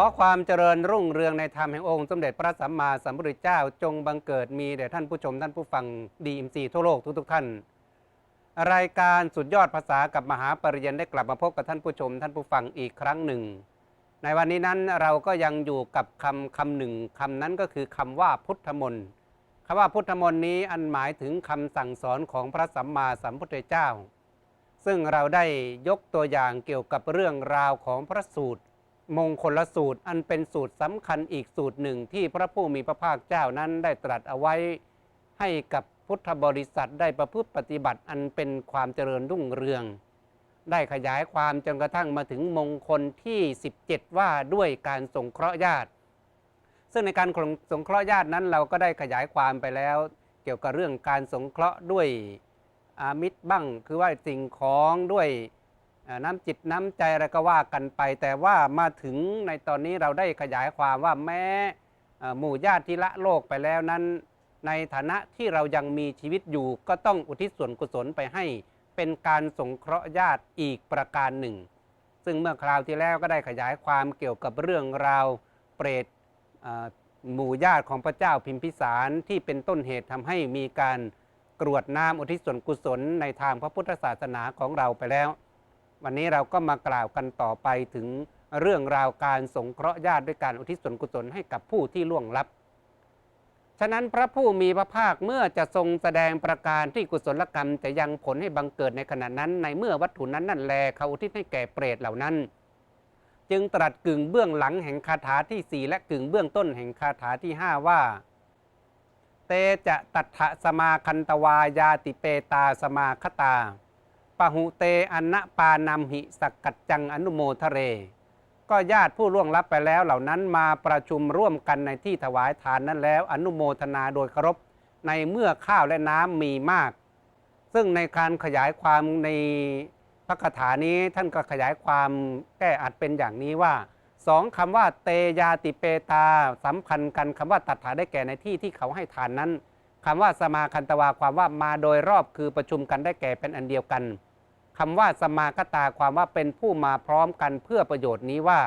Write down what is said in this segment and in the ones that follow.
อความเจริญรุ่งเรืองในธรรมแห่งองค์สมเด็จพระสัมมาสัมพุทธเจ้าจงบังเกิดมีแด่ท่านผู้ชมท่านผู้ฟังดีอิมซีทั่วโลกทุกๆท่าน รายการสุดยอดภาษากับมหาปริญญาได้กลับมาพบกับท่านผู้ชม ท่านผู้ฟังอีกครั้งหนึ่ง ในวันนี้นั้นเราก็ยังอยู่กับคำคำหนึ่งคำนั้นก็คือคำว่าพุทธมนต์คำว่าพุทธมนต์นี้อันหมายถึงคำสั่งสอนของพระสัมมาสัมพุทธเจ้า ซึ่งเราได้ยกตัวอย่างเกี่ยวกับเรื่องราวของพระสูตร มงคลสูตร อันเป็นสูตรสำคัญอีกสูตรหนึ่งที่พระผู้มีพระภาคเจ้านั้นได้ตรัสเอาไว้ให้กับพุทธบริษัทได้ประพฤติปฏิบัติอันเป็นความเจริญรุ่งเรือง ได้ขยายความจนกระทั่งมาถึงมงคลที่ 17 ว่าด้วยการสงเคราะห์ญาติ ซึ่งในการสงเคราะห์ญาตินั้นเราก็ได้ขยายความไปแล้ว เกี่ยวกับเรื่องการสงเคราะห์ด้วยอามิตรบ้าง คือว่าสิ่งของด้วย น้ำจิตน้ำใจอะไรก็ว่ากันไป แต่ว่ามาถึงในตอนนี้เราได้ขยายความว่าแม้หมู่ญาติที่ละโลกไปแล้วนั้น ในฐานะที่เรายังมีชีวิตอยู่ ก็ต้องอุทิศส่วนกุศลไปให้ เป็นการสงเคราะห์ญาติอีกประการหนึ่ง ซึ่งเมื่อคราวที่แล้วก็ได้ขยายความเกี่ยวกับเรื่องราวเปรตหมู่ญาติของพระเจ้าพิมพิสารที่เป็นต้นเหตุทำให้มีการกรวดน้ำอุทิศส่วนกุศลในทางพระพุทธศาสนาของเราไปแล้ว วันนี้เราก็มากล่าวกันต่อไปถึงเรื่องราวการสงเคราะห์ญาติด้วยการอุทิศส่วนกุศลให้กับผู้ที่ล่วงลับ ฉะนั้นพระผู้มีพระภาคเมื่อจะทรงแสดงประการที่กุศลกรรมจะยังผลให้บังเกิดในขณะนั้น ในเมื่อวัตถุนั้นนั่นแลเขาอุทิศให้แก่เปรตเหล่านั้น จึงตรัสกึ่งเบื้องหลังแห่งคาถาที่สี่และกึ่งเบื้องต้นแห่งคาถาที่ห้าว่า เตจะตัทธะสมาคันตวายาติเปตาสมาคตา ปะหุเตอันนะปานัมหิสกกัจจังอนุโมทะเร ก็ญาติผู้ล่วงลับไปแล้วเหล่านั้นมาประชุมร่วมกันในที่ถวายทานนั้นแล้ว อนุโมทนาโดยเคารพในเมื่อข้าวและน้ำมีมาก ซึ่งในการขยายความในพระคาถานี้ท่านก็ขยายความแก้อัดเป็นอย่างนี้ว่าสองคำว่าเตยาติเปตาสัมพันธ์กันคำว่าตัดถาได้แก่ในที่ที่เขาให้ทานนั้นคำว่าสมาคันตวาความว่ามาโดยรอบคือประชุมกันได้แก่เป็นอันเดียวกัน คำว่าสมาคตาความว่าเป็นผู้มาพร้อมกันเพื่อประโยชน์นี้ว่า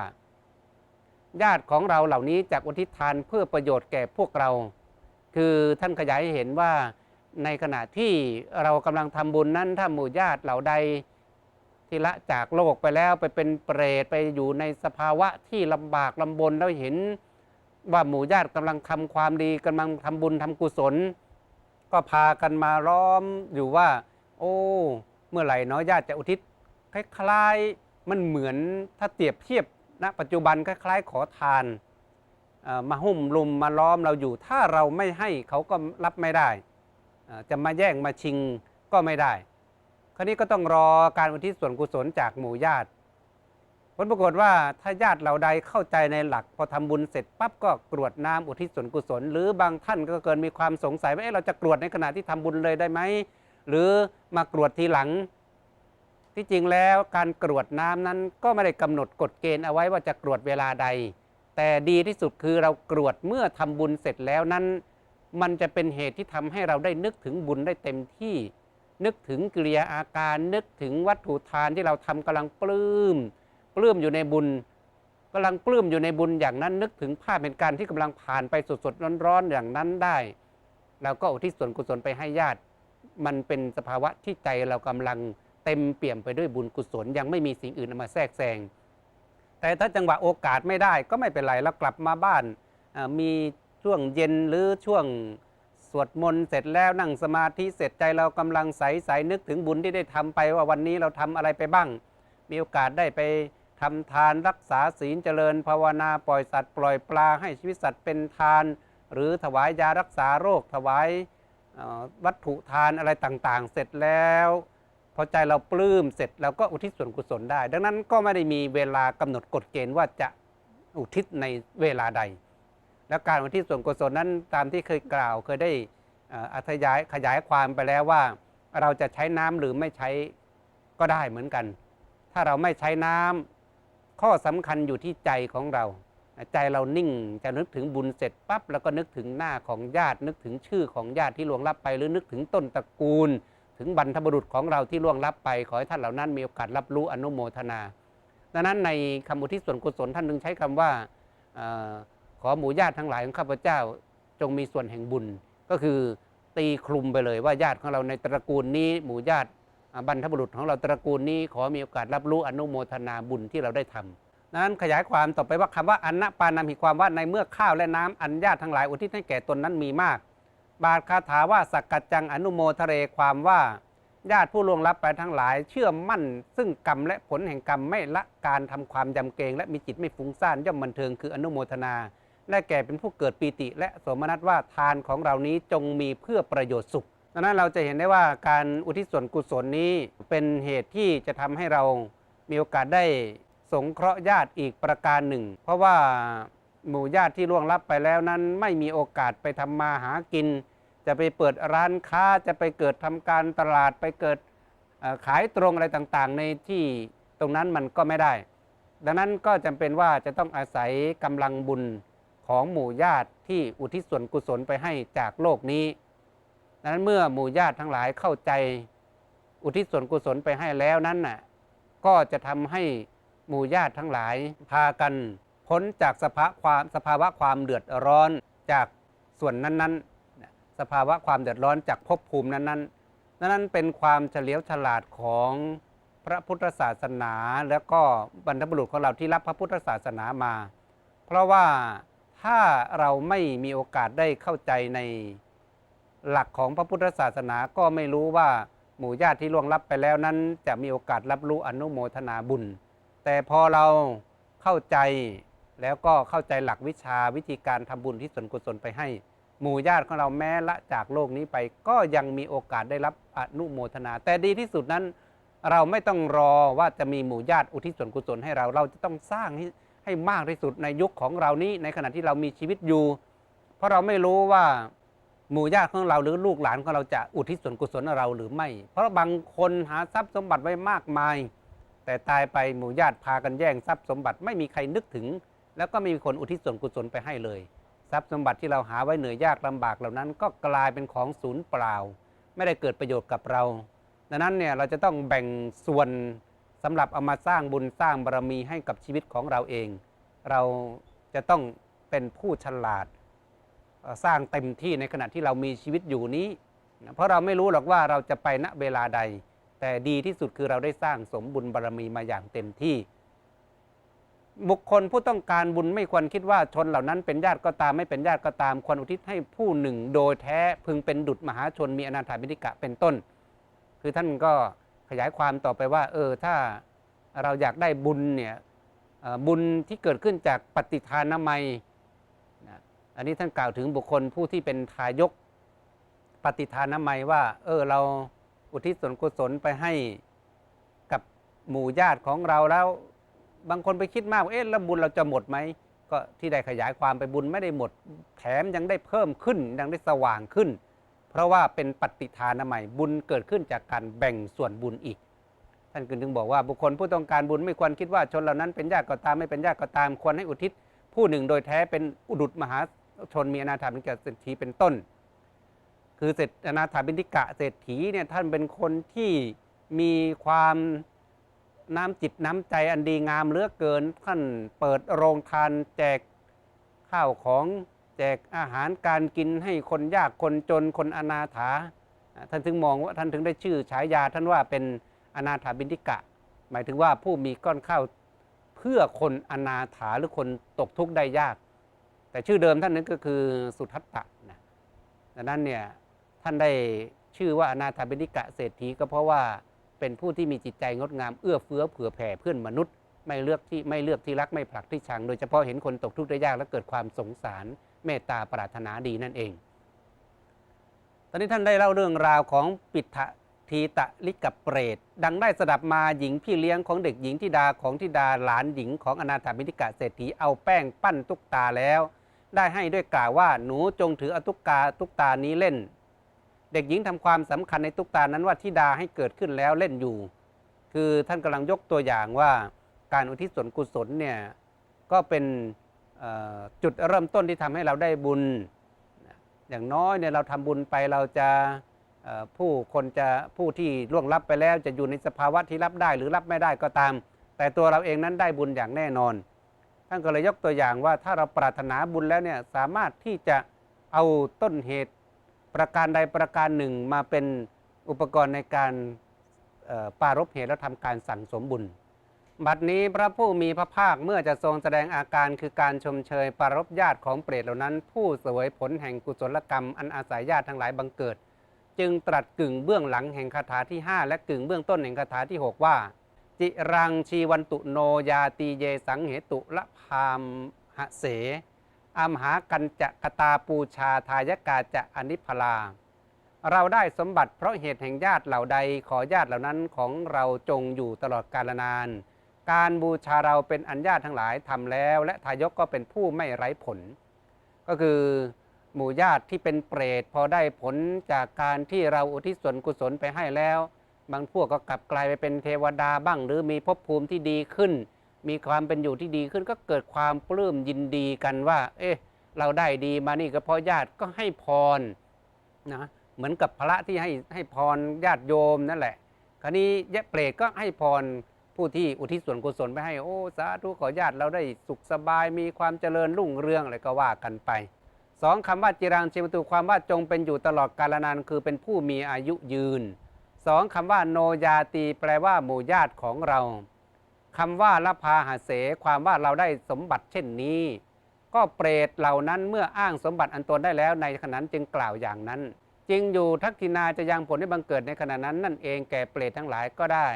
ญาติของเราเหล่านี้จากอุทิศทานเพื่อประโยชน์แก่พวกเรา คือท่านขยายเห็นว่าในขณะที่เรากำลังทำบุญนั้นถ้าหมู่ญาติเหล่าใดที่ละจากโลกไปแล้วไปเป็นเปรตไปอยู่ในสภาวะที่ลำบากลำบนแล้วเห็นว่าหมู่ญาติกำลังทำความดีกำลังทำบุญทำกุศล ก็พากันมาล้อมอยู่ว่า โอ้ เมื่อไหร่เนาะญาติจะอุทิศคล้ายๆมันเหมือนถ้าเปรียบเทียบณปัจจุบันคล้ายๆขอทานมาหุ้มลุมมาล้อมเราอยู่ ถ้าเราไม่ให้เขาก็รับไม่ได้ จะมาแย่งมาชิงก็ไม่ได้ คราวนี้ก็ต้องรอการอุทิศส่วนกุศลจากหมู่ญาติผลปรากฏว่าถ้าญาติเราใดเข้าใจในหลัก พอทำบุญเสร็จปั๊บก็กรวดน้ำอุทิศส่วนกุศล หรือบางท่านก็เกินมีความสงสัยว่าเอ๊ะเราจะกรวดในขณะที่ทำบุญเลยได้ไหม หรือมากรวดทีหลัง ที่จริงแล้วการกรวดน้ำนั้นก็ไม่ได้กำหนดกฎเกณฑ์เอาไว้ว่าจะกรวดเวลาใด แต่ดีที่สุดคือเรากรวดเมื่อทำบุญเสร็จแล้วนั้น มันจะเป็นเหตุที่ทำให้เราได้นึกถึงบุญได้เต็มที่ นึกถึงกิริยาอาการนึกถึงวัตถุทานที่เราทำกำลังปลื้มปลื้มอยู่ในบุญกำลังปลื้มอยู่ในบุญอย่างนั้น นึกถึงภาพเป็นการที่กำลังผ่านไปสดๆร้อนๆอย่างนั้นได้เราก็อุทิศส่วนกุศลไปให้ญาติ มันเป็นสภาวะที่ใจเรากำลังเต็มเปี่ยมไปด้วยบุญกุศล ยังไม่มีสิ่งอื่นมาแทรกแซง แต่ถ้าจังหวะโอกาสไม่ได้ก็ไม่เป็นไรเรากลับมาบ้านมีช่วงเย็นหรือช่วงสวดมนต์เสร็จแล้วนั่งสมาธิเสร็จใจเรากำลังใสใสนึกถึงบุญที่ได้ทำไปว่าวันนี้เราทำอะไรไปบ้าง มีโอกาสได้ไปทำทานรักษาศีลเจริญ ภาวนาปล่อยสัตว์ปล่อยปลาให้ชีวิตสัตว์เป็นทาน หรือถวายยารักษาโรคถวาย วัตถุทานอะไรต่างๆ เสร็จแล้วพอใจเราปลื้มเสร็จเราก็อุทิศส่วนกุศลได้ ดังนั้นก็ไม่ได้มีเวลากำหนดกฎเกณฑ์ว่าจะอุทิศในเวลาใด แล้วการอุทิศส่วนกุศลนั้นตามที่เคยกล่าวเคยได้อ่ออธิยายขยายความไปแล้วว่า เราจะใช้น้ำหรือไม่ใช้ก็ได้เหมือนกัน ถ้าเราไม่ใช้น้ำข้อสำคัญอยู่ที่ใจของเรา ใจเรานิ่งจะนึกถึงบุญเสร็จปั๊บแล้วก็นึกถึงหน้าของญาติ นึกถึงชื่อของญาติที่ล่วงลับไป หรือนึกถึงต้นตระกูล ถึงบรรพบุรุษของเราที่ล่วงลับไป ขอให้ท่านเหล่านั้นมีโอกาสรับรู้อนุโมทนาดังนั้นในคำอุทิศส่วนกุศลท่านนึงใช้คำว่าอขอหมู่ญาติทั้งหลายของข้าพเจ้าจงมีส่วนแห่งบุญ ก็คือตีคลุมไปเลยว่าญาติของเราในตระกูลนี้หมู่ญาติบรรพบุรุษของเราตระกูลนี้ขอมีโอกาสรับรู้อนุโมทนาบุญที่เราได้ทำ นั้นขยายความต่อไปว่าคำว่าอันนปานามีความว่าในเมื่อข้าวและน้ำอันญาติทั้งหลายอุทิศให้แก่ตนนั้นมีมาก บาทคาถาว่าสักกัจจังอนุโมทเรความว่าญาติผู้ล่วงลับไปทั้งหลาย เชื่อมั่น ซึ่งกรรมและผลแห่งกรรมไม่ละการทำความยำเกรง และมีจิตไม่ฟุ้งซ่านย่อมบันเทิงคืออนุโมทนาและแก่เป็นผู้เกิดปีติ และสมนัสว่าทานของเรานี้จงมีเพื่อประโยชน์สุขดังนั้นเราจะเห็นได้ว่าการอุทิศส่วนกุศลนี้เป็นเหตุที่จะทำให้เรามีโอกาสได้ สงเคราะห์ญาติอีกประการหนึ่ง เพราะว่าหมู่ญาติที่ล่วงลับไปแล้วนั้น ไม่มีโอกาสไปทำมาหากิน จะไปเปิดร้านค้าจะไปเกิดทำการตลาดไปเกิดขายตรงอะไรต่างๆ ในที่ตรงนั้นมันก็ไม่ได้ ดังนั้นก็จำเป็นว่าจะต้องอาศัยกำลังบุญของหมู่ญาติที่อุทิศส่วนกุศลไปให้จากโลกนี้ดังนั้นเมื่อหมู่ญาติทั้งหลายเข้าใจ อุทิศส่วนกุศลไปให้แล้วนั้นน่ะก็จะทำให้ หมู่ญาติทั้งหลาย พากันพ้นจากสภาความสภาวะความเดือดร้อนจากส่วนนั้นๆ สภาวะความเดือดร้อนจากภพภูมินั้นๆ นั้นเป็นความเฉลียวฉลาดของพระพุทธศาสนา แล้วก็บรรพบุรุษของเราที่รับพระพุทธศาสนามา เพราะว่าถ้าเราไม่มีโอกาสได้เข้าใจในหลักของพระพุทธศาสนาก็ไม่รู้ว่าหมู่ญาติที่ล่วงลับไปแล้วนั้น จะมีโอกาสรับรู้อนุโมทนาบุญ แต่พอเราเข้าใจแล้วก็เข้าใจหลักวิชาวิธีการทำบุญที่ส่วนกุศลไปให้ หมู่ญาติของเราแม้ละจากโลกนี้ไป ก็ยังมีโอกาสได้รับอนุโมทนา แต่ดีที่สุดนั้น เราไม่ต้องรอว่าจะมีหมู่ญาติอุทิศส่วนกุศลให้เรา เราจะต้องสร้างให้ให้มากที่สุดในยุคของเรานี้ในขณะที่เรามีชีวิตอยู่ เพราะเราไม่รู้ว่าหมู่ญาติของเราหรือลูกหลานของเราจะอุทิศส่วนกุศลเราหรือไม่ เพราะบางคนหาทรัพย์สมบัติไว้มากมาย แต่ตายไปหมู่ญาติพากันแย่งทรัพย์สมบัติไม่มีใครนึกถึง แล้วก็ไม่มีคนอุทิศส่วนกุศลไปให้เลย ทรัพย์สมบัติที่เราหาไว้เหนื่อยยากลำบากเหล่านั้น ก็กลายเป็นของศูนย์เปล่า ไม่ได้เกิดประโยชน์กับเรา ดังนั้นเนี่ยเราจะต้องแบ่งส่วนสำหรับเอามาสร้างบุญสร้างบารมีให้กับชีวิตของเราเอง เราจะต้องเป็นผู้ฉลาดสร้างเต็มที่ในขณะที่เรามีชีวิตอยู่นี้ เพราะเราไม่รู้หรอกว่าเราจะไปณเวลาใด แต่ดีที่สุดคือเราได้สร้างสมบุญบารมีมาอย่างเต็มที่ บุคคลผู้ต้องการบุญไม่ควรคิดว่าชนเหล่านั้นเป็นญาติก็ตามไม่เป็นญาติก็ตาม ควรอุทิศให้ผู้หนึ่งโดยแท้พึงเป็นดุจมหาชนมีอนาถาบิณฑิกะเป็นต้น คือท่านก็ขยายความต่อไปว่า เออถ้าเราอยากได้บุญเนี่ยบุญที่เกิดขึ้นจากปฏิทานนามัยนะอันนี้ท่านกล่าวถึงบุคคลผู้ที่เป็นทายกปฏิทานนามัยว่า เออเรา อุทิศส่วนกุศลไปให้กับหมู่ญาติของเราแล้ว บางคนไปคิดมากว่าเอ๊ะแล้วบุญเราจะหมดไหมก็ที่ได้ขยายความไปบุญไม่ได้หมด แถมยังได้เพิ่มขึ้นยังได้สว่างขึ้น เพราะว่าเป็นปฏิทานใหม่บุญเกิดขึ้นจากการแบ่งส่วนบุญอีก ท่านก็จึงบอกว่าบุคคลผู้ต้องการบุญไม่ควรคิดว่าชนเหล่านั้นเป็นญาติก็ตามไม่เป็นญาติก็ตามควรให้อุทิศผู้หนึ่งโดยแท้เป็นอุดุจมหาชนมีอนาถาบิณฑิกะเศรษฐีเป็นต้น คือเศรษฐอนาถาบิณฑิกะเศรษฐีเนี่ยท่านเป็นคนที่มีความน้ำจิตน้ำใจอันดีงามเลือกเกิน ท่านเปิดโรงทานแจกข้าวของแจกอาหารการกินให้คนยากคนจนคนอนาถา ท่านถึงมองว่าท่านถึงได้ชื่อฉายาท่านว่าเป็นอนาถาบิณฑิกะ หมายถึงว่าผู้มีก้อนข้าวเพื่อคนอนาถาหรือคนตกทุกข์ได้ยาก แต่ชื่อเดิมท่านนั้นก็คือสุทัตตะนะดังนั้นเนี่ย ท่านได้ชื่อว่าอนาถาบิณฑิกะเศรษฐีก็เพราะว่าเป็นผู้ที่มีจิตใจงดงามเอื้อเฟื้อเผื่อแผ่เพื่อนมนุษย์ ไม่เลือกที่ไม่เลือกที่รักไม่ผลักที่ชัง โดยเฉพาะเห็นคนตกทุกข์ได้ยากและเกิดความสงสารเมตตาปรารถนาดีนั่นเอง ตอนนี้ท่านได้เล่าเรื่องราวของปิทะทีตะลิกะเปรต ดังได้สดับมาหญิงพี่เลี้ยงของเด็กหญิงธิดาของธิดาหลานหญิงของอนาถาบิณฑิกะเศรษฐีเอาแป้งปั้นตุ๊กตาแล้ว ได้ให้ด้วยกล่าวว่าหนูจงถืออตุกตาตุ๊กตานี้เล่น เด็กหญิงทำความสำคัญในตุ๊กตานั้นว่าธิดาให้เกิดขึ้นแล้วเล่นอยู่ คือท่านกำลังยกตัวอย่างว่าการอุทิศส่วนกุศลเนี่ยก็เป็นจุดเริ่มต้นที่ทำให้เราได้บุญ อย่างน้อยเนี่ยเราทำบุญไปเราจะผู้คนจะผู้ที่ล่วงลับไปแล้ว จะอยู่ในสภาวะที่รับได้หรือรับไม่ได้ก็ตาม แต่ตัวเราเองนั้นได้บุญอย่างแน่นอน ท่านก็เลยยกตัวอย่างว่าถ้าเราปรารถนาบุญแล้วเนี่ยสามารถที่จะเอาต้นเหตุ ประการใดประการหนึ่งมาเป็นอุปกรณ์ในการปรารบเหตุและทำการสั่งสมบุญ บัดนี้พระผู้มีพระภาคเมื่อจะทรงแสดงอาการคือการชมเชยปรารบญาติของเปรตเหล่านั้น ผู้เสวยผลแห่งกุศลกรรมอันอาศัยญาติทั้งหลายบังเกิด จึงตรัสกึ่งเบื้องหลังแห่งคาถาที่ 5 และกึ่งเบื้องต้นแห่งคาถาที่ 6 ว่า จิรังชีวันตุโนยาตีเยสังเหตุละพามหะเส อามหากันจะกตาปูชาทายกาจะอนิพลา เราได้สมบัติเพราะเหตุแห่งญาติเหล่าใดขอญาติเหล่านั้นของเราจงอยู่ตลอดกาลนาน การบูชาเราเป็นอันญาติทั้งหลายทำแล้ว และทายกก็เป็นผู้ไม่ไร้ผล ก็คือหมู่ญาติที่เป็นเปรตพอได้ผลจากการที่เราอุทิศส่วนกุศลไปให้แล้ว บางพวกก็กลับกลายไปเป็นเทวดาบ้าง หรือมีภพภูมิที่ดีขึ้น มีความเป็นอยู่ที่ดีขึ้นก็เกิดความปลื้มยินดีกันว่า เอ๊ะ เราได้ดีมานี่ก็เพราะญาติก็ให้พรนะเหมือนกับพระที่ให้ให้พรญาติโยมนั่นแหละ คราวนี้ยะเปรตก็ให้พรผู้ที่อุทิศส่วนกุศลไปให้โอ้สาธุขอญาติเราได้สุขสบายมีความเจริญรุ่งเรืองอะไรก็ว่ากันไปสองคำว่าจิรังชิมตุความว่าจงเป็นอยู่ตลอดกาลนานคือเป็นผู้มีอายุยืนสองคำว่าโนยาตีแปลว่าหมู่ญาติของเรา คำว่าละพาหาเส ความว่าเราได้สมบัติเช่นนี้ ก็เปรตเหล่านั้นเมื่ออ้างสมบัติอันตนได้แล้วในขณะนั้นจึงกล่าวอย่างนั้นจริงอยู่ทักษิณาจะยังผลให้บังเกิดในขณะนั้นนั่นเองแก่เปรตทั้งหลายก็ได้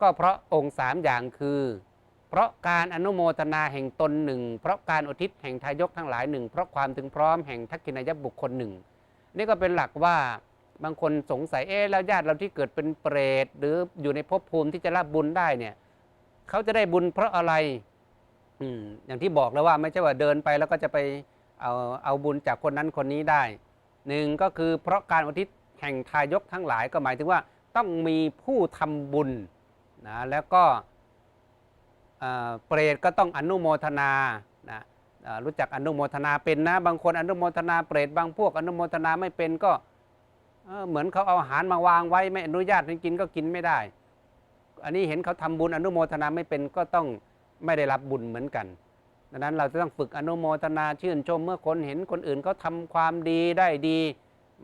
ก็เพราะองค์สามอย่างคือ เพราะการอนุโมทนาแห่งตนหนึ่งเพราะการอุทิศแห่งทายกทั้งหลายหนึ่งเพราะความถึงพร้อมแห่งทักษิณายบุคคลหนึ่งนี่ก็เป็นหลักว่าบางคนสงสัยเอ๊ะแล้วญาติเราที่เกิดเป็นเปรต หรืออยู่ในภพภูมิที่จะรับบุญได้เนี่ย เขาจะได้บุญเพราะอะไรอืมอย่างที่บอกแล้วว่าไม่ใช่ว่าเดินไปแล้วก็จะไปเอาเอาบุญจากคนนั้นคนนี้ได้หนึ่งก็คือเพราะการอุทิศแห่งทายกทั้งหลายก็หมายถึงว่าต้องมีผู้ทำบุญนะแล้วก็เปรตก็ต้องอนุโมทนานะรู้จักอนุโมทนาเป็นนะบางคนอนุโมทนาเปรตบางพวกอนุโมทนาไม่เป็นก็เหมือนเขาเอาอาหารมาวางไว้ไม่อนุญาตให้กินก็กินไม่ได้ อันนี้เห็นเขาทำบุญอนุโมทนาไม่เป็นก็ต้องไม่ได้รับบุญเหมือนกัน ดังนั้นเราจะต้องฝึกอนุโมทนาชื่นชมเมื่อคนเห็นคนอื่นเขาทำความดีได้ดี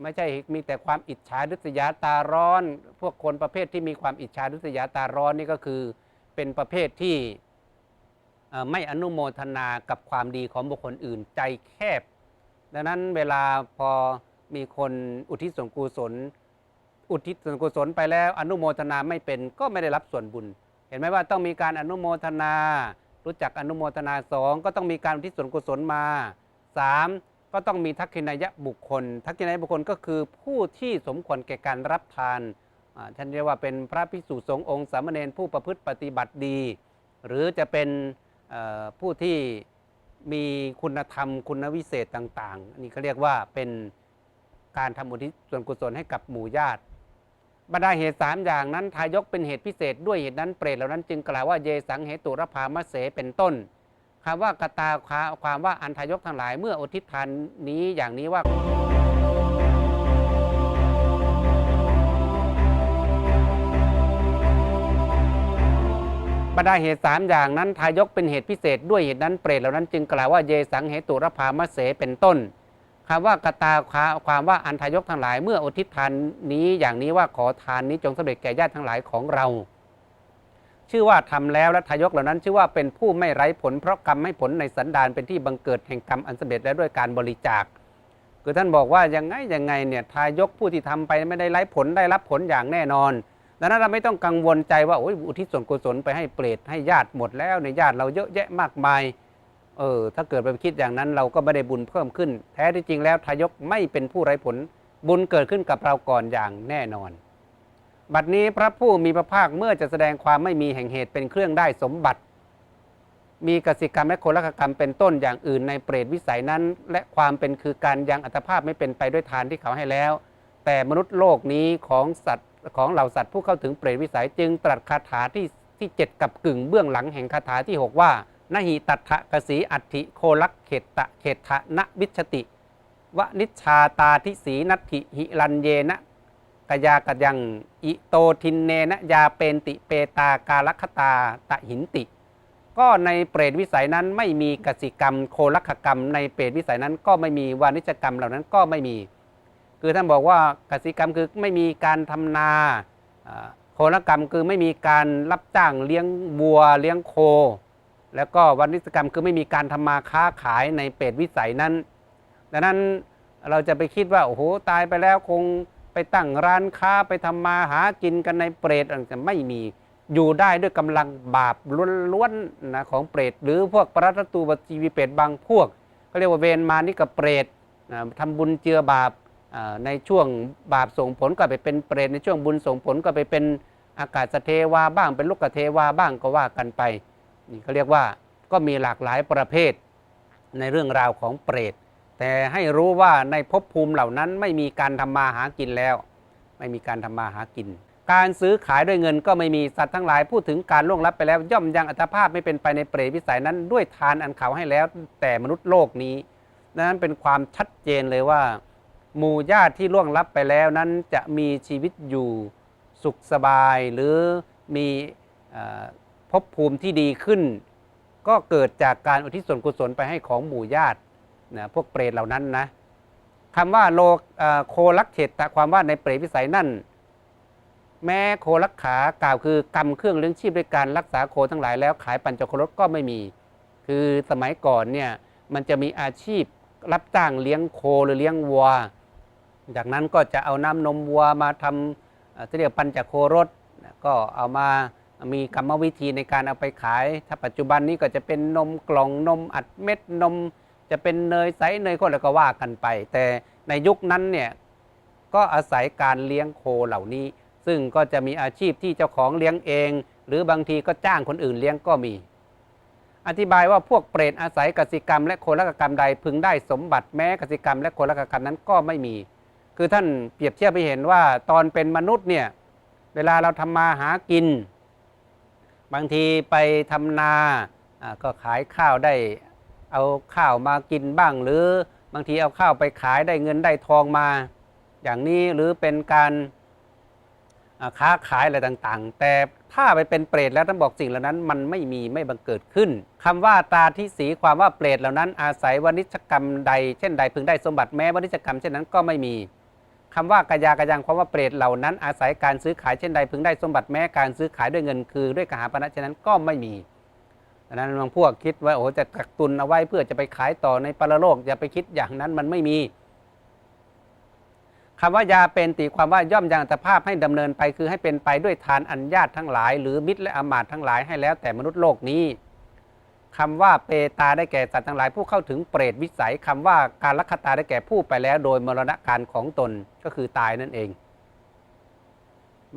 ไม่ใช่มีแต่ความอิจฉาริษยาตาร้อน พวกคนประเภทที่มีความอิจฉาริษยาตาร้อนนี่ก็คือเป็นประเภทที่ไม่อนุโมทนากับความดีของบุคคลอื่นใจแคบ ดังนั้นเวลาพอมีคนอุทิศส่วนกุศล อุทิศส่วนกุศลไปแล้วอนุโมทนาไม่เป็นก็ไม่ได้รับส่วนบุญ เห็นไหมว่าต้องมีการอนุโมทนา รู้จักอนุโมทนาสองก็ต้องมีการอุทิศส่วนกุศลมาสามก็ต้องมีทักขินายะบุคคล ทักขินายะบุคคลก็คือผู้ที่สมควรแก่การรับทานท่านเรียกว่าเป็นพระภิกษุสงฆ์องค์สามเณรผู้ประพฤติปฏิบัติดี หรือจะเป็นผู้ที่มีคุณธรรมคุณวิเศษต่าง ๆนนี้เขาเรียกว่าเป็นการทำอุทิศส่วนกุศลให้กับหมู่ญาติ บรรดาเหตุสามอย่างนั้นทายกเป็นเหตุพิเศษด้วยเหตุนั้นเปรตเหล่านั้นจึงกล่าวว่าเยสังเหตุรพามะเสเป็นต้นคำว่ากตาความว่าอันทายกทั้งหลายเมื่ออุทิศทานนี้อย่างนี้ว่าบรรดาเหตุสามอย่างนั้นทายกเป็นเหตุพิเศษด้วยเหตุนั้นเปรตเหล่านั้นจึงกล่าวว่าเยสังเหตุรพามะเสเป็นต้น คำว่ากตาความว่าอันทายกทั้งหลาย เมื่ออุทิศทานนี้อย่างนี้ว่าขอทานนี้จงสำเร็จแก่ญาติทั้งหลายของเรา ชื่อว่าทำแล้วและทายกเหล่านั้น ชื่อว่าเป็นผู้ไม่ไร้ผลเพราะกรรมให้ผลในสันดานเป็นที่บังเกิดแห่งกรรมอันสำเร็จและด้วยการบริจาคคือท่านบอกว่ายังไงยังไงเนี่ยทายกผู้ที่ทำไปไม่ได้ไร้ผลได้รับผลอย่างแน่นอนดังนั้นเราไม่ต้องกังวลใจว่าโอ้ยอุทิศส่วนกุศลไปให้เปรตให้ญาติหมดแล้วในญาติเราเยอะแยะมากมาย เออถ้าเกิดไปคิดอย่างนั้นเราก็ไม่ได้บุญเพิ่มขึ้น แท้ที่จริงแล้วทายกไม่เป็นผู้ไร้ผล บุญเกิดขึ้นกับเราก่อนอย่างแน่นอน บัดนี้พระผู้มีพระภาคเมื่อจะแสดงความไม่มีแห่งเหตุเป็นเครื่องได้สมบัติ มีกสิกรรมและโคลกกรรมเป็นต้นอย่างอื่นในเปรตวิสัยนั้น และความเป็นคือการยังอัตภาพไม่เป็นไปด้วยทานที่เขาให้แล้ว แต่มนุษย์โลกนี้ของสัตว์ของเหล่าสัตว์ผู้เข้าถึงเปรตวิสัยจึงตรัสคาถาที่ที่เจ็ดกับกึ่งเบื้องหลังแห่งคาถาที่ 6 ว่า นหิตัทธกสีอัติโคลักเขตตะเขตทะนวิชติวนิชาตาทิสีนัตถิหิรันเยนะกยากยังอิโตทินเนนะยาเปนติเปตากาลคตาตะหินติ ก็ในเปรตวิสัยนั้นไม่มีกสิกรรม โคลักขกรรม ในเปรตวิสัยนั้นก็ไม่มีวานิชกรรมเหล่านั้นก็ไม่มี คือท่านบอกว่ากสิกรรมคือไม่มีการทำนาอ่าโคลกรรมคือไม่มีการรับจ้างเลี้ยงวัวเลี้ยงโค แล้วก็วานิชกรรมคือไม่มีการทำมาค้าขายในเปรตวิสัยนั้น ดังนั้นเราจะไปคิดว่าโอ้โหตายไปแล้วคงไปตั้งร้านค้าไปทำมาหากินกันในเปรตอะไรจะไม่มีอยู่ได้ด้วยกำลังบาปล้วนๆนะของเปรตหรือพวกปรัตตูปจีวีเปรตบางพวกเขาเรียกว่าเวรมานิกับเปรตนะทำบุญเจือบาปในช่วงบาปส่งผลก็ไปเป็นเปรตในช่วงบุญส่งผลก็ไปเป็นอากาศเทวาบ้างเป็นลูกเทวาบ้างก็ว่ากันไป นี่เขาเรียกว่าก็มีหลากหลายประเภทในเรื่องราวของเปรต แต่ให้รู้ว่าในภพภูมิเหล่านั้นไม่มีการทำมาหากินแล้ว ไม่มีการทำมาหากิน การซื้อขายด้วยเงินก็ไม่มีสัตว์ทั้งหลายพูดถึงการล่วงลับไปแล้ว ย่อมยังอัตภาพไม่เป็นไปในเปรตวิสัยนั้นด้วยทานอันเขาให้แล้ว แต่มนุษย์โลกนี้นั้นเป็นความชัดเจนเลยว่า หมู่ญาติที่ล่วงลับไปแล้วนั้นจะมีชีวิตอยู่สุขสบายหรือมีอ ภพภูมิที่ดีขึ้น ก็เกิดจากการอุทิศส่วนกุศลไปให้ของหมู่ญาตินะพวกเปรตเหล่านั้นนะคำว่าโลอ่อโคลักเฉตความว่าในเปรตวิสัยนั่น แม้โคลักขากล่าวคือกรรมเครื่องเลี้ยงชีพด้วยการรักษาโคทั้งหลายแล้วขายปัญจโครสก็ไม่มี คือสมัยก่อนเนี่ยมันจะมีอาชีพรับจ้างเลี้ยงโคหรือเลี้ยงวัว จากนั้นก็จะเอาน้ำนมวัวมาทำเอ่อที่เรียกปัญจโครสก็เอามา มีกรรมวิธีในการเอาไปขาย ถ้าปัจจุบันนี้ก็จะเป็นนมกล่องนมอัดเม็ดนม จะเป็นเนยใสเนยข้นแล้วก็ว่ากันไป แต่ในยุคนั้นเนี่ยก็อาศัยการเลี้ยงโคเหล่านี้ ซึ่งก็จะมีอาชีพที่เจ้าของเลี้ยงเอง หรือบางทีก็จ้างคนอื่นเลี้ยงก็มี อธิบายว่าพวกเปรตอาศัยกสิกรรม และโคลกกรรมใดพึงได้สมบัติแม้กสิกรรม และโคลกกรรมนั้นก็ไม่มี คือท่านเปรียบเทียบไปเห็นว่าตอนเป็นมนุษย์เนี่ยเวลาเราทำมาหากิน บางทีไปทำนาอ่าก็ขายข้าวได้เอาข้าวมากินบ้าง หรือบางทีเอาข้าวไปขายได้เงินได้ทองมา อย่างนี้หรือเป็นการค้าขายอะไรต่างๆ แต่ถ้าไปเป็นเปรตแล้วท่านบอกสิ่งเหล่านั้น มันไม่มีไม่บังเกิดขึ้นคำว่าตาทิสีความว่าเปรตเหล่านั้น อาศัยวณิชกรรมใดเช่นใดพึงได้สมบัติแม้วณิชกรรมเช่นนั้นก็ไม่มี คำว่ากายากยังความว่าเปรตเหล่านั้นอาศัยการซื้อขายเช่นใดพึงได้สมบัติแม้การซื้อขายด้วยเงินคือด้วยกหาปณะเช่นนั้นก็ไม่มีดังนั้นบางพวกคิดว่าโอ้จะกักตุนเอาไว้เพื่อจะไปขายต่อในปรโลกอย่าไปคิดอย่างนั้นมันไม่มีคำว่ายาเป็นตีความว่าย่อมยังตภาพให้ดำเนินไปคือให้เป็นไปด้วยทานอันญาติทั้งหลาย หรือมิตรและอมาตทั้งหลายให้แล้วแต่มนุษย์โลกนี้ คำว่าเปตาได้แก่สัตว์ทั้งหลายผู้เข้าถึงเปรตวิสัยคำว่าการลักขตาได้แก่ผู้ไปแล้วโดยมรณะการของตนก็คือตายนั่นเอง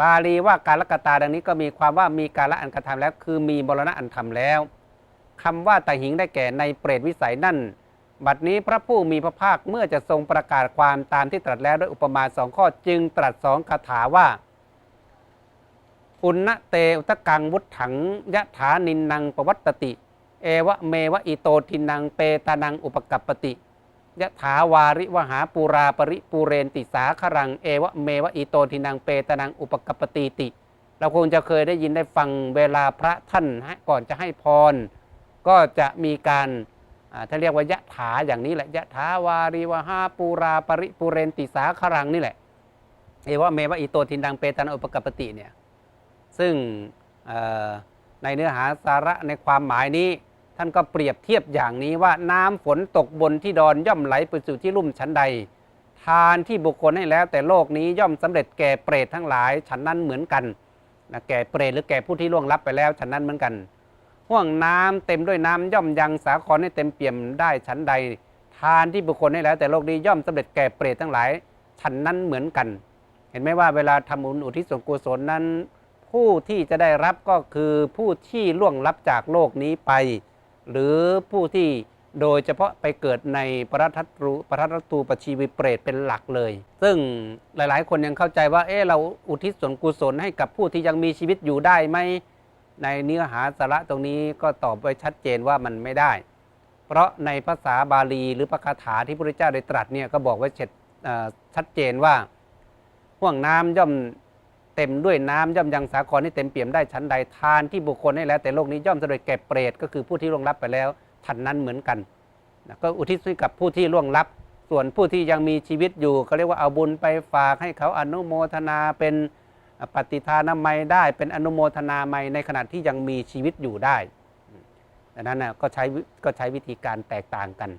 บาลีว่าการละกตาดังนี้ก็มีความว่ามีการละอันกระทำแล้ว คือมีมรณะอันทำแล้วคำว่าตาหิงได้แก่ในเปรตวิสัยนั่น บัดนี้พระผู้มีพระภาคเมื่อจะทรงประกาศความตามที่ตรัสแล้วด้วยอุปมาสองข้อจึงตรัสสองคาถาว่าอุณเตอุตกังวุฒถังยะถานินนังปวัตติ เอวะเมวะอิโตทินังเปตานังอุปกัปปติยะถาวาริวหาปูราปริปูเรนติสาครัง เอวะเมวะอิโตทินังเปตานังอุปกัปปติติ เราคงจะเคยได้ยินได้ฟังเวลาพระท่านก่อนจะให้พร ก็จะมีการอ่าถ้าเรียกว่ายะถาอย่างนี้แหละยะถาวาริวหาปูราปริปูเรนติสาครังนี่แหละ เอวะเมวะอิโตทินังเปตานังอุปกัปปติเนี่ยซึ่งในเนื้อหาสาระในความหมายนี้ ท่านก็เปรียบเทียบอย่างนี้ว่าน้ำฝนตกบนที่ดอนย่อมไหลไปสู่ที่ลุ่มชั้นใด ทานที่บุคคลให้แล้ว แต่โลกนี้ย่อมสำเร็จแก่เปรตทั้งหลายฉันนั้นเหมือนกันนะแก่เปรตหรือแก่ผู้ที่ล่วงลับไปแล้วฉันนั้นเหมือนกันห่วงน้ำเต็มด้วยน้ำย่อมยังสาครให้เต็มเปี่ยมได้ฉันใด ทานที่บุคคลให้แล้ว แต่โลกนี้ย่อมสำเร็จแก่เปรตทั้งหลาย ฉันนั้นเหมือนกัน เห็นไหมว่าเวลาทำบุญอุทิศส่วนกุศลนั้น ผู้ที่จะได้รับก็คือผู้ที่ล่วงลับจากโลกนี้ไป หรือผู้ที่โดยเฉพาะไปเกิดในปรัตตรูปรัตตูปชีวิเปรตเป็นหลักเลย ซึ่งหลายๆ คนยังเข้าใจว่า เออเราอุทิศส่วนกุศลให้กับผู้ที่ยังมีชีวิตอยู่ได้ไหมในเนื้อหาสาระตรงนี้ก็ตอบไว้ชัดเจนว่ามันไม่ได้ เพราะในภาษาบาลีหรือพระคาถาที่พระพุทธเจ้าได้ตรัสเนี่ยก็บอกไว้ชัดเจนว่าห่วงน้ำย่อม เต็มด้วยน้ำย่อมยังสาครให้เต็มเปี่ยมได้ชั้นใดทานที่บุคคลให้แล้ว แต่โลกนี้ย่อมสำเร็จแก่เปรตก็คือผู้ที่ล่วงลับไปแล้วทันนั้นเหมือนกันนะก็อุทิศให้กับผู้ที่ล่วงลับ ส่วนผู้ที่ยังมีชีวิตอยู่เขาเรียกว่าเอาบุญไปฝากให้เขาอนุโมทนาเป็นปฏิทานามัยได้เป็นอนุโมทนาไมยในขณะที่ยังมีชีวิตอยู่ได้ดังนั้นนะก็ใช้ก็ใช้วิธีการแตกต่างกัน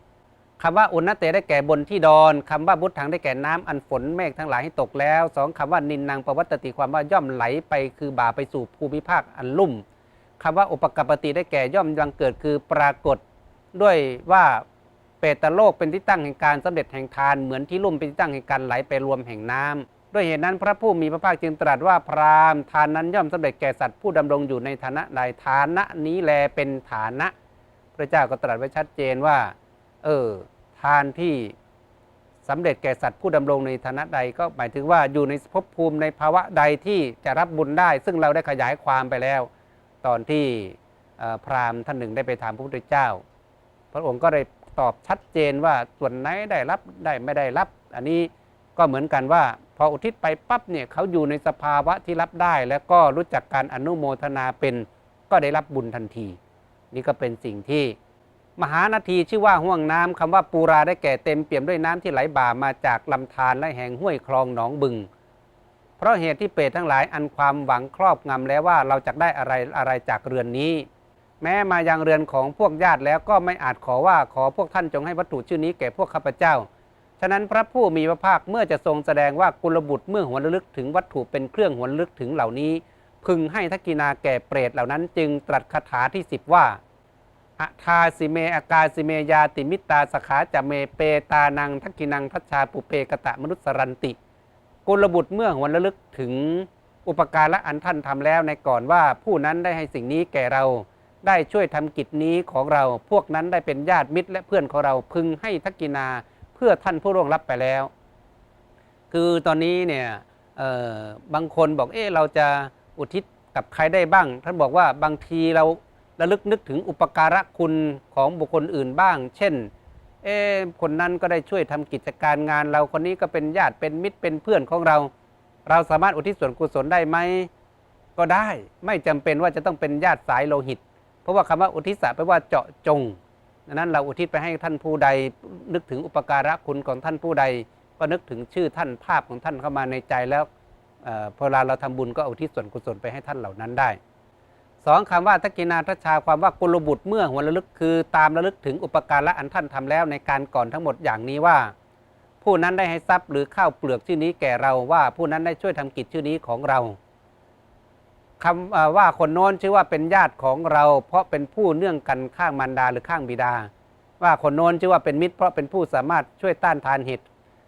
คำว่าอุณเตได้แก่บนที่ดอนคำว่าบุตถังได้แก่น้ำอันฝนเมฆทั้งหลายให้ตกแล้วสองคำว่านินนางประวัตติความว่าย่อมไหลไปคือบ่าไปสู่ภูมิภาคอันลุ่มคำว่าอุปกปปติได้แก่ย่อมยังเกิดคือปรากฏ ด้วยว่าเปตโลกเป็นที่ตั้งแห่งการสำเร็จแห่งทานเหมือนที่ลุ่มเป็นที่ตั้งแห่งการไหลไปรวมแห่งน้ำด้วยเหตุนั้นพระผู้มีพระภาคจึงตรัสว่าพราหมณ์ทานนั้นย่อมสำเร็จแก่สัตว์ผู้ดำรงอยู่ในฐานะใดฐานะนี้แลเป็นฐานะ พระเจ้าก็ตรัสไว้ชัดเจนว่า เออ ทานที่สำเร็จแก่สัตว์ผู้ดำรงในฐานะใดก็หมายถึงว่าอยู่ในภพภูมิในภาวะใดที่จะรับบุญได้ ซึ่งเราได้ขยายความไปแล้ว ตอนที่พราหมณ์ท่านหนึ่งได้ไปถามพระพุทธเจ้า พระองค์ก็ได้ตอบชัดเจนว่าส่วนไหนได้รับได้ไม่ได้รับ อันนี้ก็เหมือนกันว่า พออุทิศไปปั๊บเนี่ยเขาอยู่ในสภาวะที่รับได้ แล้วก็รู้จักการอนุโมทนาเป็นก็ได้รับบุญทันที นี่ก็เป็นสิ่งที่ มหานาทีชื่อว่าห่วงน้ำคำว่าปูราได้แก่เต็มเปี่ยมด้วยน้ำที่ไหลบ่ามาจากลำธารและแห่งห้วยคลองหนองบึง เพราะเหตุที่เปรตทั้งหลายอันความหวังครอบงำแล้วว่าเราจะได้อะไรอะไรจากเรือนนี้ แม้มายังเรือนของพวกญาติแล้วก็ไม่อาจขอว่าขอพวกท่านจงให้วัตถุชื่อนี้แก่พวกข้าพเจ้า ฉะนั้นพระผู้มีพระภาคเมื่อจะทรงแสดงว่ากุลบุตรเมื่อหวนลึกถึงวัตถุเป็นเครื่องหวนลึกถึงเหล่านี้ พึงให้ทักกินาแก่เปรตเหล่านั้นจึงตรัสคาถาที่สิบว่า อัทาสิเมอากาสิเมยาติมิตาสขาจะเมเปตานังทักกินังทัชชาปุเปกตะมนุษสรันติกุลบุตรเมื่อหวนระลึกถึงอุปการะอันท่านทำแล้วในก่อนว่าผู้นั้นได้ให้สิ่งนี้แก่เราได้ช่วยทำกิจนี้ของเรา พวกนั้นได้เป็นญาติมิตรและเพื่อนของเราพึงให้ทักกินาเพื่อท่านผู้ร่วงรับไปแล้ว คือตอนนี้เนี่ยบางคนบอกเอ๊ะเราจะอุทิศกับใครได้บ้าง ท่านบอกว่าบางทีเรา ระลึกนึกถึงอุปการะคุณของบุคคลอื่นบ้าง เช่น เอ๊คนนั้นก็ได้ช่วยทำกิจการงานเราคนนี้ก็เป็นญาติเป็นมิตรเป็นเพื่อนของเรา เราสามารถอุทิศส่วนกุศลได้ไหมก็ได้ไม่จำเป็นว่าจะต้องเป็นญาติสายโลหิต เพราะว่าคำว่าอุทิศแปลว่าเจาะจงดังนั้นเราอุทิศไปให้ท่านผู้ใด นึกถึงอุปการะคุณของท่านผู้ใด ก็นึกถึงชื่อท่านภาพของท่านเข้ามาในใจแล้วเออพอเวลาเราทำบุญก็อุทิศส่วนกุศลไปให้ท่านเหล่านั้นได้ สองคำว่าทักกินาทัชชาความว่ากุลบุตรเมื่อหัวระลึกคือตามระลึกถึงอุปการะอันท่านทำแล้วในการก่อนทั้งหมดอย่างนี้ว่า ผู้นั้นได้ให้ทรัพย์หรือข้าวเปลือกชื่อนี้แก่เราว่าผู้นั้นได้ช่วยทำกิจชื่อนี้ของเราคำว่าคนโน้นชื่อว่าเป็นญาติของเรา เพราะเป็นผู้เนื่องกันข้างมารดาหรือข้างบิดา ว่าคนโน้นชื่อว่าเป็นมิตร เพราะเป็นผู้สามารถช่วยต้านทานเหตุ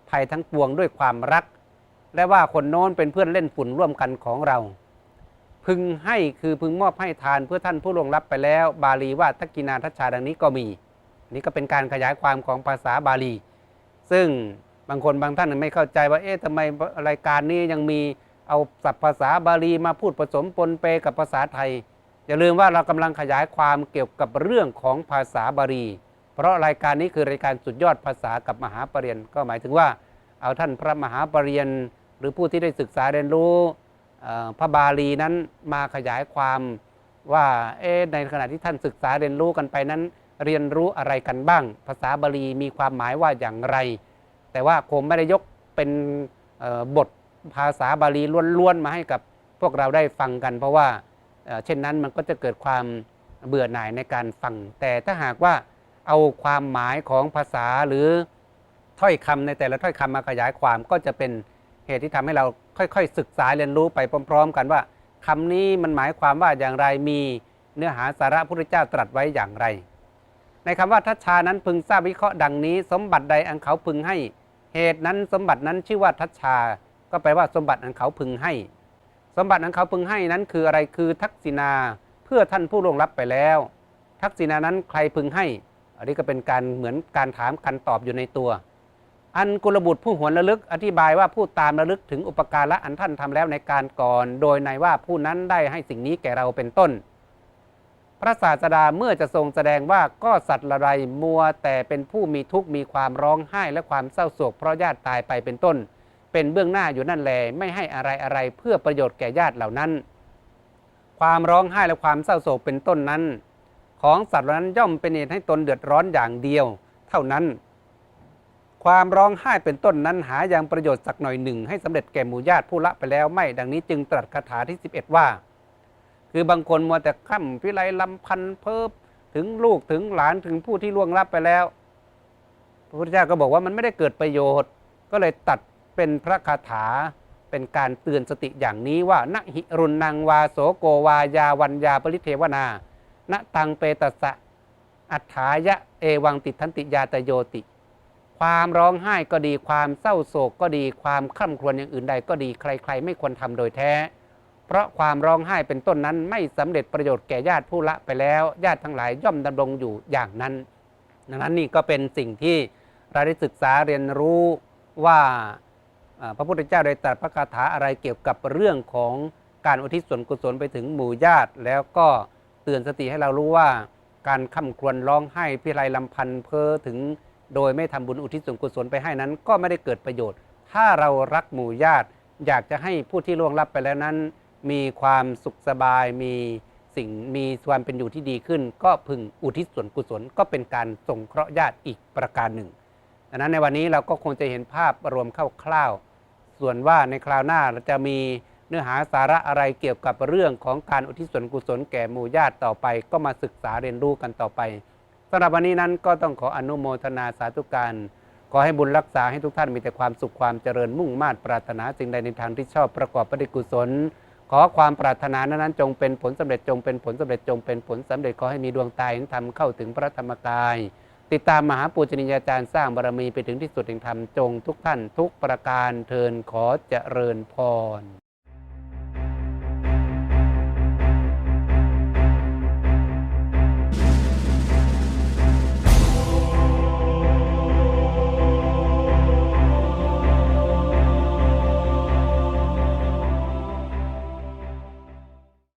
ภัยทั้งปวงด้วยความรัก และว่าคนโน้นเป็นเพื่อนเล่นฝุ่นร่วมกันของเรา พึงให้คือพึงมอบให้ทานเพื่อท่านผู้ลงรับไปแล้ว บาลีว่าทักกินาทัชชาดังนี้ก็มีนนี้ก็เป็นการขยายความของภาษาบาลี ซึ่งบางคนบางท่านไม่เข้าใจว่าเอ๊ะทำไมรายการนี้ยังมีเอาศัพท์ภาษาบาลีมาพูดผสมปนเปกับภาษาไทย อย่าลืมว่าเรากำลังขยายความเกี่ยวกับเรื่องของภาษาบาลี เพราะรายการนี้คือรายการสุดยอดภาษากับมหาปรริญญาก็หมายถึงว่า เอาท่านพระมหาปรริญญาหรือผู้ที่ได้ศึกษาเรียนรู้ พระบาลีนั้นมาขยายความว่าในขณะที่ท่านศึกษาเรียนรู้กันไปนั้น เรียนรู้อะไรกันบ้าง ภาษาบาลีมีความหมายว่าอย่างไร แต่ว่าคงไม่ได้ยกเป็นบทภาษาบาลีล้วนๆมาให้กับพวกเราได้ฟังกัน เพราะว่าเอ่อเช่นนั้นมันก็จะเกิดความเบื่อหน่ายในการฟัง แต่ถ้าหากว่าเอาความหมายของภาษาหรือถ้อยคำในแต่ละถ้อยคำมาขยายความก็จะเป็น เหตุที่ทำให้เราค่อยๆ ศึกษาเรียนรู้ไปพร้อม ๆ กันว่าคำนี้มันหมายความว่าอย่างไรมีเนื้อหาสาระพระพุทธเจ้าตรัสไว้อย่างไร ในคำว่าทัชชานั้นพึงทราบวิเคราะห์ดังนี้ สมบัติใดอันเขาพึงให้ เหตุนั้นสมบัตินั้นชื่อว่าทัชชา ก็แปลว่าสมบัติอันเขาพึงให้ สมบัติอันเขาพึงให้นั้นคืออะไรคือทักษิณาเพื่อท่านผู้ล่วงลับไปแล้ว ทักษิณานั้นใครพึงให้ อันนี้ก็เป็นการเหมือนการถามกันตอบอยู่ในตัว อันกุลบุตรผู้หวนระลึกอธิบายว่าผู้ตามระลึกถึงอุปการะอันท่านทำแล้วในการก่อน โดยในว่าผู้นั้นได้ให้สิ่งนี้แก่เราเป็นต้น พระศาสดาเมื่อจะทรงแสดงว่าก็สัตว์ละไรมัวแต่เป็นผู้มีทุกข์มีความร้องไห้และความเศร้าโศกเพราะญาติตายไปเป็นต้น เป็นเบื้องหน้าอยู่นั่นแลไม่ให้อะไรอะไรเพื่อประโยชน์แก่ญาติเหล่านั้น ความร้องไห้และความเศร้าโศกเป็นต้นนั้น ของสัตว์เหล่านั้นย่อมเป็นเหตุให้ตนเดือดร้อนอย่างเดียว เท่านั้น ความร้องไห้เป็นต้นนั้นหาอย่างประโยชน์สักหน่อยหนึ่ง ให้สำเร็จแก่หมู่ญาติผู้ละไปแล้วไม่ ดังนี้จึงตรัสคาถาที่ 11 ว่า คือบางคนมัวแต่ค่ำพิไรลำพันเพิบถึงลูกถึงหลานถึงผู้ที่ล่วงลับไปแล้ว พระพุทธเจ้าก็บอกว่ามันไม่ได้เกิดประโยชน์ ก็เลยตัดเป็นพระคาถาเป็นการเตือนสติอย่างนี้ว่าณหิรุณนังวาโสโกวายาวัญญาปริเทวนาณตังเปตสะอัฏฐายะเอวังติทันติยาตโยติ ความร้องไห้ก็ดีความเศร้าโศกก็ดีความคร่ำครวญอย่างอื่นใดก็ดีใคร ๆ ไม่ควรทำโดยแท้ เพราะความร้องไห้เป็นต้นนั้นไม่สำเร็จประโยชน์แก่ญาติผู้ละไปแล้ว ญาติทั้งหลายย่อมดำรงอยู่อย่างนั้น ดังนั้นนี่ก็เป็นสิ่งที่เราได้ศึกษาเรียนรู้ว่าพระพุทธเจ้าได้ตรัสพระคาถาอะไรเกี่ยวกับเรื่องของการอุทิศส่วนกุศลไปถึงหมู่ญาติ แล้วก็เตือนสติให้เรารู้ว่า การค่ำครวญร้องไห้พิไรลำพันเพ้อถึง โดยไม่ทำบุญอุทิศส่วนกุศลไปให้นั้น ก็ไม่ได้เกิดประโยชน์ ถ้าเรารักหมู่ญาติ อยากจะให้ผู้ที่ล่วงลับไปแล้วนั้น มีความสุขสบายมีสิ่งมีความเป็นอยู่ที่ดีขึ้น ก็พึงอุทิศส่วนกุศลก็เป็นการสงเคราะห์ญาติอีกประการหนึ่งดังนั้นในวันนี้เราก็คงจะเห็นภาพรวมคร่าวๆส่วนว่าในคราวหน้าเราจะมีเนื้อหาสาระอะไรเกี่ยวกับเรื่องของการอุทิศส่วนกุศลแก่หมู่ญาติต่อไป ก็มาศึกษาเรียนรู้กันต่อไป สำหรับวันนี้นั้นก็ต้องขออนุโมทนาสาธุการ ขอให้บุญรักษาให้ทุกท่านมีแต่ความสุขความเจริญมุ่งมา่ปรารถนาสิ่งใดในทางที่ชอบประกอบปฏิกุศล ขอความปรารถนานั้นจงเป็นผลสำเร็จจงเป็นผลสำเร็จจงเป็นผลสำเร็จขอให้มีดวงตาเห็นธรรมเข้าถึงพระธรรมกาย ติดตามมหาปูชนียาจารย์สร้างบารมีไปถึงที่สุดแห่งธรรมจงทุกท่านทุกประการเทินขอเจริญพร